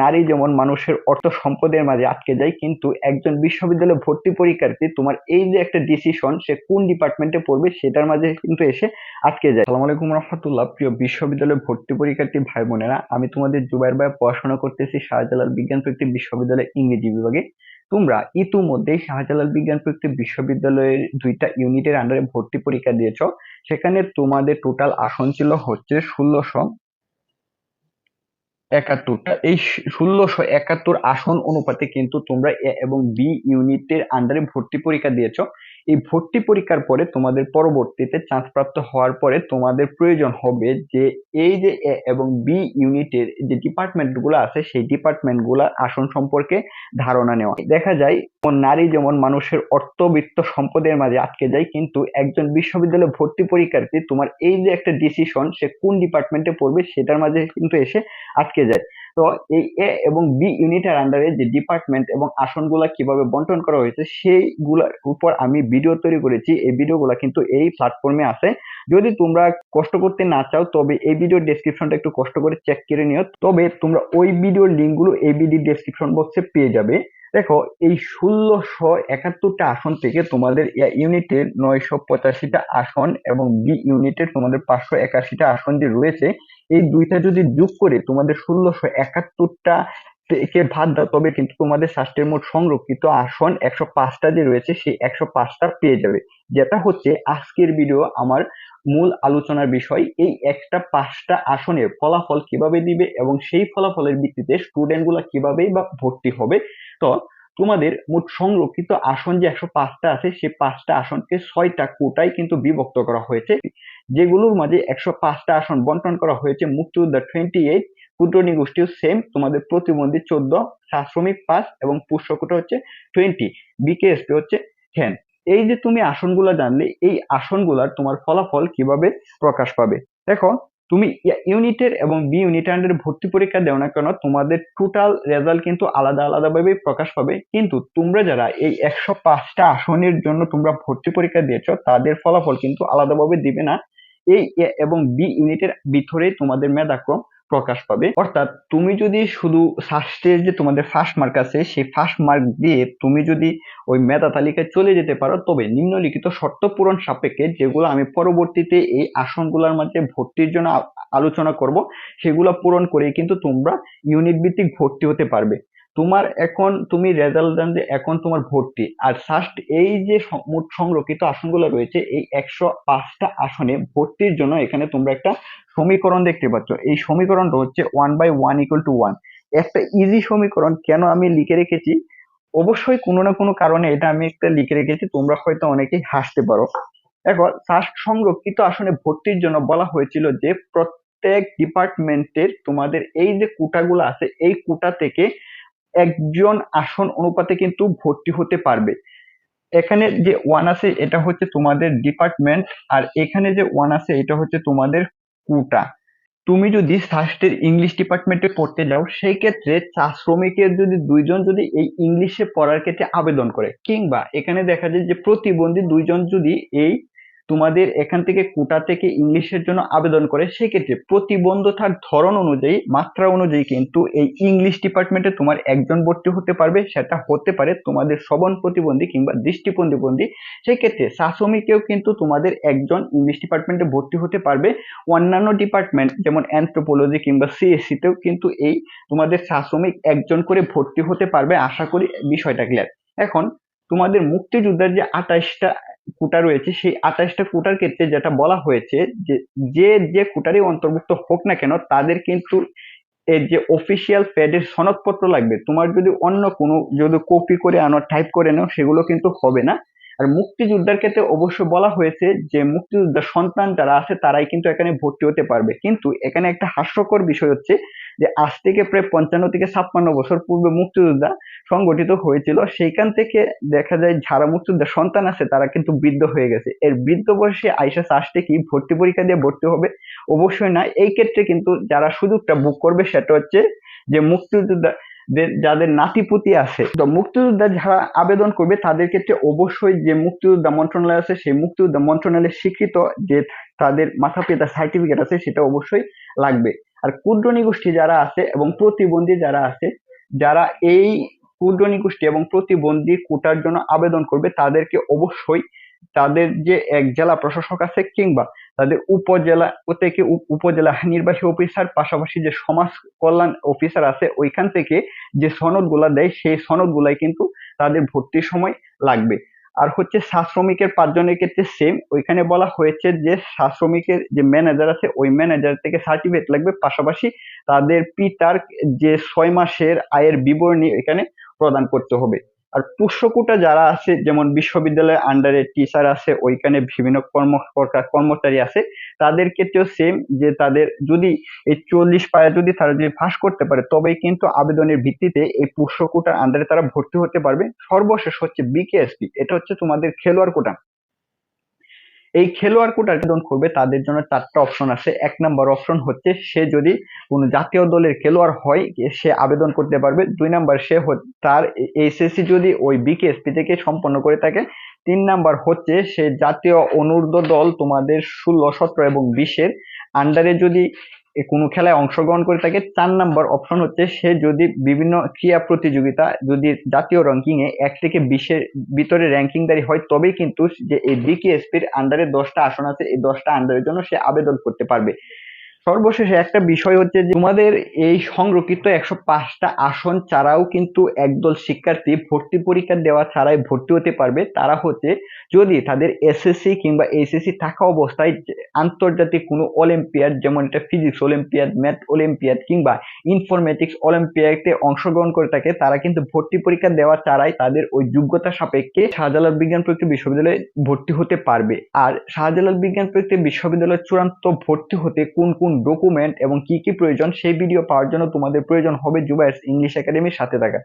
নারী, যেমন মানুষের অর্থ সম্পদের মাঝে আটকে যায়, কিন্তু একজন বিশ্ববিদ্যালয়ে ভর্তি পরীক্ষার্থী, তোমার এই যে একটা ডিসিশন সে কোন ডিপার্টমেন্টে পড়বে, সেটার মাঝে কিন্তু এসে আটকে যায়। সালাম আলাইকুম রহমতুল্লাহ, প্রিয় বিশ্ববিদ্যালয়ে ভর্তি পরীক্ষার্থী ভাই বোনেরা, আমি তোমাদের জুবাইর ভাই পড়াশোনা করতেছি শাহজালাল বিজ্ঞান প্রযুক্তি বিশ্ববিদ্যালয় ইংরেজি বিভাগে। তোমরা ইতিমধ্যেই শাহজালাল বিজ্ঞান প্রযুক্তি বিশ্ববিদ্যালয়ের দুইটা ইউনিটের আন্ডারে ভর্তি পরীক্ষা দিয়েছ। সেখানে তোমাদের টোটাল আসন ছিল হচ্ছে ষোলোশো। একাত্তরটা এই ষোলোশো একাত্তর আসন অনুপাতে কিন্তু তোমরা এ এবং বি ইউনিটের আন্ডারে ভর্তি পরীক্ষা দিয়েছ। এই ভর্তি পরীক্ষার পরে তোমাদের পরবর্তীতে চান্স প্রাপ্ত হওয়ার পরে তোমাদের প্রয়োজন হবে যে এই যে এ এবং বি ইউনিটের যে ডিপার্টমেন্টগুলো আছে, সেই ডিপার্টমেন্টগুলো আসন সম্পর্কে ধারণা নেওয়া। দেখা যায় নারী যেমন মানুষের অর্থবিত্ত সম্পদের মাঝে আটকে যায়, কিন্তু একজন বিশ্ববিদ্যালয়ে ভর্তি পরীক্ষার্থী তোমার এই যে একটা ডিসিশন সে কোন ডিপার্টমেন্টে পড়বে, সেটার মাঝে কিন্তু এসে আটকে যায়। তো এই এ এবং বি ইউনিটের আন্ডারে যে ডিপার্টমেন্ট এবং আসনগুলা কীভাবে বন্টন করা হয়েছে, সেইগুলোর উপর আমি ভিডিও তৈরি করেছি। এই ভিডিওগুলো কিন্তু এই প্ল্যাটফর্মে আছে। যদি তোমরা কষ্ট করতে না চাও, তবে এই ভিডিওর ডেসক্রিপশনটা একটু কষ্ট করে চেক করে নিও। তবে তোমরা ওই ভিডিওর লিঙ্কগুলো এই ভিডিও ডেসক্রিপশন বক্সে পেয়ে যাবে। দেখো, এই ষোলোশো একাত্তরটা আসন থেকে তোমাদের ইউনিটের নয়শো পঁচাশিটা আসন এবং বি ইউনিটের তোমাদের পাঁচশো একাশিটা আসন যে রয়েছে এই দুইটা যদি যোগ করে তোমাদের ষোলোশো একাত্তরটা থেকে ভাত দাও, তবে কিন্তু তোমাদের ষষ্ঠের মোট সংরক্ষিত আসন একশো পাঁচটা যে রয়েছে, সেই একশো পাঁচটা পেয়ে যাবে। যেটা হচ্ছে আজকের ভিডিও আমার মূল আলোচনার বিষয়, এই একটা পাঁচটা আসনের ফলাফল কীভাবে দিবে এবং সেই ফলাফলের ভিত্তিতে স্টুডেন্টগুলা কীভাবে বা ভর্তি হবে। তো তোমাদের মোট সংরক্ষিত আসন যে একশো পাঁচটা আছে সেই পাঁচটা আসনকে ছয়টা কোটায় কিন্তু বিভক্ত করা হয়েছে। যেগুলোর মাঝে একশো পাঁচটা আসন বন্টন করা হয়েছে। মুক্তিযোদ্ধা টোয়েন্টি এইট ক্ষুদ্র গোষ্ঠীও সেম তোমাদের প্রতিবন্ধী চোদ্দ শ্রমিক পাঁচ এবং পুষ্যকুটা হচ্ছে টোয়েন্টি বিকেএসপি হচ্ছে টেন এই যে তুমি আসনগুলো জানলে, এই আসনগুলার তোমার ফলাফল কীভাবে প্রকাশ পাবে? দেখো তুমি ইউনিটের এবং বি ইউনিটের আন্ডারে ভর্তি পরীক্ষা দেও না কেন, তোমাদের টোটাল রেজাল্ট কিন্তু আলাদা আলাদা ভাবে প্রকাশ পাবে। কিন্তু তোমরা যারা এই একশো পাঁচটা আসনের জন্য তোমরা ভর্তি পরীক্ষা দিয়েছ, তাদের ফলাফল কিন্তু আলাদাভাবে দিবে না। এই এবং বি ইউনিটের ভিতরে তোমাদের মেধাক্রম। প্রকাশ পাবে। অর্থাৎ তুমি যদি শুধু ফার্স্টে যে তোমাদের ফার্স্ট মার্ক আছে, সেই ফার্স্ট মার্ক দিয়ে তুমি যদি ওই মেধা তালিকায় চলে যেতে পারো, তবে নিম্নলিখিত শর্ত পূরণ সাপেক্ষে যেগুলো আমি পরবর্তীতে এই আসনগুলোর মধ্যে ভর্তির জন্য আলোচনা করব, সেগুলো পূরণ করে কিন্তু তোমরা ইউনিট ভিত্তিক ভর্তি হতে পারবে। তোমার এখন, তুমি রেজাল্ট দেন যে এখন তোমার ভর্তি। আর ফার্স্ট এই যে মোট সংরক্ষিত আসনগুলো রয়েছে, এই একশো পাঁচটা আসনে ভর্তির জন্য এখানে তোমরা একটা সমীকরণ দেখতে পাচ্ছ। এই সমীকরণটা হচ্ছে one by one equal to one একটা ইজি সমীকরণ, কেন আমি লিখে রেখেছি? অবশ্যই কোনো না কোনো কারণে এটা আমি একটা লিখে রেখেছি, তোমরা হয়তো অনেকেই হাসতে পারো। এখন ফার্স্ট সংরক্ষিত আসনে ভর্তির জন্য বলা হয়েছিল যে, প্রত্যেক ডিপার্টমেন্টের তোমাদের এই যে কোটাগুলো আছে, এই কোটা থেকে একজন আসন অনুপাতে কিন্তু ভর্তি হতে পারবে। এখানে যে ওয়ান আছে, এটা হচ্ছে তোমাদের ডিপার্টমেন্ট আর এখানে যে ওয়ান আছে, এটা হচ্ছে তোমাদের কোটা। তুমি যদি ফার্স্টের ইংলিশ ডিপার্টমেন্টে পড়তে যাও সেই ক্ষেত্রে চা শ্রমিকের যদি দুইজন যদি এই ইংলিশে পড়ার ক্ষেত্রে আবেদন করে, কিংবা এখানে দেখা যায় যে প্রতিবন্ধী দুইজন যদি এই তোমাদের এখান থেকে কোটা থেকে ইংলিশের জন্য আবেদন করে, সেক্ষেত্রে প্রতিবন্ধতার ধরন অনুযায়ী, মাত্রা অনুযায়ী কিন্তু এই ইংলিশ ডিপার্টমেন্টে তোমার একজন ভর্তি হতে পারবে, সেটা হতে পারে তোমাদের শ্রবণ প্রতিবন্ধী কিংবা দৃষ্টি প্রতিবন্ধী সেক্ষেত্রে শাসমিকেও কিন্তু তোমাদের একজন ইংলিশ ডিপার্টমেন্টে ভর্তি হতে পারবে। অন্যান্য ডিপার্টমেন্ট, যেমন অ্যান্থ্রোপোলজি কিংবা সিএসসিতেও কিন্তু এই তোমাদের শাসমিক একজন করে ভর্তি হতে পারবে। আশা করি বিষয়টা ক্লিয়ার এখন তোমাদের মুক্তিযোদ্ধার যে আঠাশটা কোটা রয়েছে, সেই আঠাশটা কোটার ক্ষেত্রে যেটা বলা হয়েছে যে যে যে কোটারই অন্তর্ভুক্ত হোক না কেন, তাদের কিন্তু এর যে অফিসিয়াল প্যাডের সনদপত্র লাগবে। তোমার যদি অন্য কোনো, যদি কপি করে আনো টাইপ করে নাও, সেগুলো কিন্তু হবে না। আর মুক্তিযোদ্ধার ক্ষেত্রে অবশ্য বলা হয়েছে যে, মুক্তিযোদ্ধার সন্তান যারা আছে, তারাই কিন্তু এখানে ভর্তি হতে পারবে। কিন্তু এখানে একটা হাস্যকর বিষয় হচ্ছে যে আজ থেকে প্রায় পঞ্চান্ন থেকে ছাপ্পান্ন বছর পূর্বে মুক্তিযোদ্ধা সংগঠিত হয়েছিল, সেইখান থেকে দেখা যায় যারা মুক্তিযোদ্ধার সন্তান আছে, তারা কিন্তু বৃদ্ধ হয়ে গেছে। এর বৃদ্ধ বয়সে আইসা আসতে কি, ভর্তি পরীক্ষা দিয়ে ভর্তি হবে? অবশ্যই না এই ক্ষেত্রে কিন্তু যারা সুযোগটা বুক করবে, সেটা হচ্ছে যে মুক্তিযোদ্ধা যাদের নাতিপুতি আছে, তো মুক্তিযোদ্ধা যারা আবেদন করবে, তাদের ক্ষেত্রে অবশ্যই যে মুক্তিযোদ্ধা মন্ত্রণালয় আছে, সেই মুক্তিযোদ্ধা মন্ত্রণালয়ের স্বীকৃত যে তাদের মাথা পিতা সার্টিফিকেট আছে, সেটা অবশ্যই লাগবে। আর ক্ষুদ্র নিগোষ্ঠী যারা আছে এবং প্রতিবন্ধী যারা আছে, যারা এই ক্ষুদ্র নিগোষ্ঠী এবং প্রতিবন্ধী কোটার জন্য আবেদন করবে, তাদেরকে অবশ্যই তাদের যে এক জেলা প্রশাসক আছে কিংবা তাদের উপজেলা থেকে উপ- উপজেলা নির্বাহী অফিসার, পাশাপাশি যে সমাজ কল্যাণ অফিসার আছে, ওইখান থেকে যে সনদগুলা দেয়, সেই সনদ গুলাই কিন্তু তাদের ভর্তির সময় লাগবে। আর হচ্ছে শ্রমিকের পাঁচজনের ক্ষেত্রে সেম ওইখানে বলা হয়েছে যে শ্রমিকের যে ম্যানেজার আছে, ওই ম্যানেজার থেকে সার্টিফিকেট লাগবে। পাশাপাশি তাদের পিতার যে ছয় মাসের আয়ের বিবরণী এখানে প্রদান করতে হবে। আর পুষ্যকুটা যারা আছে, যেমন বিশ্ববিদ্যালয়ের আন্ডারে টিচার আছে, ওইখানে বিভিন্ন কর্ম কর্মচারী আছে, তাদের ক্ষেত্রেও সেম যে তাদের যদি এই চল্লিশ পায়ে যদি তারা যদি ফাঁস করতে পারে, তবেই কিন্তু আবেদনের ভিত্তিতে এই পুষ্যকুটার আন্ডারে তারা ভর্তি হতে পারবে। সর্বশেষ হচ্ছে বিকেএসপি এটা হচ্ছে তোমাদের খেলোয়াড় কোটা। এই খেলোয়াড় কোটা আবেদন করবে, তাদের জন্য চারটা অপশন আছে। এক নম্বর অপশন হচ্ছে, সে যদি কোনো জাতীয় দলের খেলোয়াড় হয়, সে আবেদন করতে পারবে। দুই নাম্বার সে তার এইচএসসি যদি ওই বিকেএসপি থেকে সম্পন্ন করে থাকে, তিন নাম্বার হচ্ছে, সে জাতীয় অনূর্ধ্ব দল তোমাদের ষোলো, সতেরো এবং বিশের আন্ডারে যদি কোনো খেলায় অংশগ্রহণ করে থাকে, চার নাম্বার অপশন হচ্ছে সে যদি বিভিন্ন ক্রিয়া প্রতিযোগিতা, যদি জাতীয় র্যাঙ্কিং এ এক থেকে বিশের ভিতরে র্যাঙ্কিং র্যাঙ্কিংদারি হয়, তবেই কিন্তু যে এই বিকেএসপির আন্ডারে দশটা আসন আছে, এই দশটা আন্ডারের জন্য সে আবেদন করতে পারবে। সর্বশেষে একটা বিষয় হচ্ছে যে তোমাদের এই সংরক্ষিত একশো পাঁচটা আসন ছাড়াও কিন্তু একদল শিক্ষার্থী ভর্তি পরীক্ষা দেওয়া ছাড়াই ভর্তি হতে পারবে। তারা হচ্ছে যদি তাদের এসএসসি কিংবা এইচএসসি থাকা অবস্থায় আন্তর্জাতিক কোনো অলিম্পিয়াড, যেমন এটা ফিজিক্স অলিম্পিয়াড, ম্যাথ অলিম্পিয়াড কিংবা ইনফরমেটিক্স অলিম্পিয়াডে অংশগ্রহণ করে থাকে, তারা কিন্তু ভর্তি পরীক্ষা দেওয়া ছাড়াই তাদের ওই যোগ্যতা সাপেক্ষে শাহজালাল বিজ্ঞান প্রযুক্তি বিশ্ববিদ্যালয়ে ভর্তি হতে পারবে। আর শাহজালাল বিজ্ঞান প্রযুক্তি বিশ্ববিদ্যালয়ে চূড়ান্ত ভর্তি হতে কোন কোন কোন ডকুমেন্ট এবং কি কি প্রয়োজন সেই ভিডিও পাওয়ার জন্য তোমাদের প্রয়োজন হবে জুবাইস ইংলিশ একাডেমির সাথে থাকা।